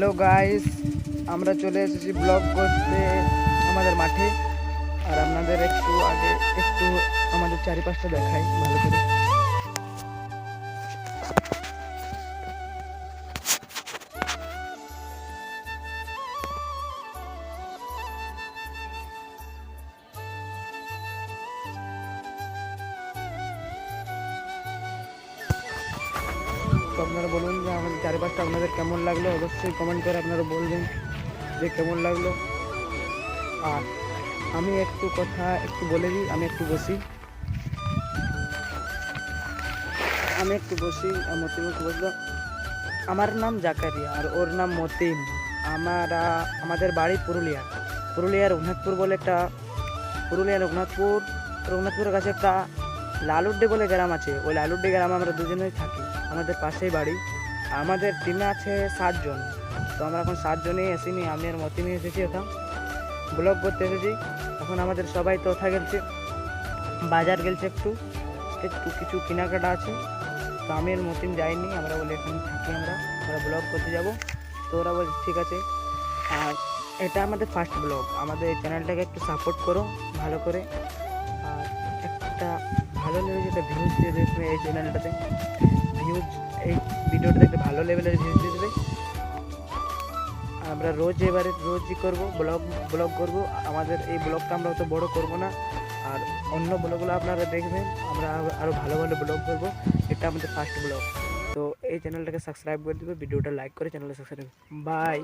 Hello guys, আমরা চলে এসেছি ব্লগ করতে আমাদের মাঠে। আর আপনাদের একটু আগে, একটু আমাদের চারিপাশটা দেখাই, ভালো করে। তো আপনারা বলুন যে আমাদের চারিপাশটা আপনাদের কেমন লাগল, অবশ্যই কমেন্ট করে আপনারা বলবেন যে কেমন লাগল। আর আমি একটু কথা একটু বলে দিই, আমি একটু বসি। আমি একটু বসি মতিম একটু বসল। আমার নাম জাকারিয়া আর ওর নাম মতিম আমরা আমাদের বাড়ি পুরুলিয়া। পুরুলিয়ার রঘুনাথপুর বলে একটা পুরুলিয়া রঘুনাথপুর, রঘুনাথপুরের কাছে একটা লালুড্ডি বলে গ্রাম আছে, ওই লালুড্ডি গ্রামে আমরা দুজনেই থাকি, আমাদের পাশেই বাড়ি। আমাদের টিমে আছে সাতজন তো আমরা এখন সাতজনেই এসিনি আমি আর মতিমে এসেছি ওটা ব্লগ করতে এসেছি। এখন আমাদের সবাই তথা গেলছে বাজার গেলছে একটু। একটু কিছু কেনাকাটা আছে। তো আমি আর মতিম যাইনি, আমরা বলে এখন থাকি আমরা। আমরা ব্লগ করতে যাব। তো ওরা বলছে ঠিক আছে। আর এটা আমাদের ফার্স্ট ব্লগ আমাদের চ্যানেলটাকে একটু সাপোর্ট করো, ভালো করে। আর একটা ভালো লেভেল যেটা ভিউজ দিয়ে দেবে এই চ্যানেলটাতে ভিউজ এই ভিডিওটাতে একটা ভালো লেভেলের ভিউজ দিয়ে দেবে। আমরা রোজ এবারে রোজই করব ব্লগ ব্লগ করব। আমাদের এই ব্লগটা আমরা অত বড় করব না। আর অন্য ব্লগগুলো আপনারা দেখবেন, আমরা আরও ভালো ভালো ব্লগ করব। এটা আমাদের ফার্স্ট ব্লগ তো এই চ্যানেলটাকে সাবস্ক্রাইব করে দেবে ভিডিওটা লাইক করে চ্যানেলটা সাবস্ক্রাইব বাই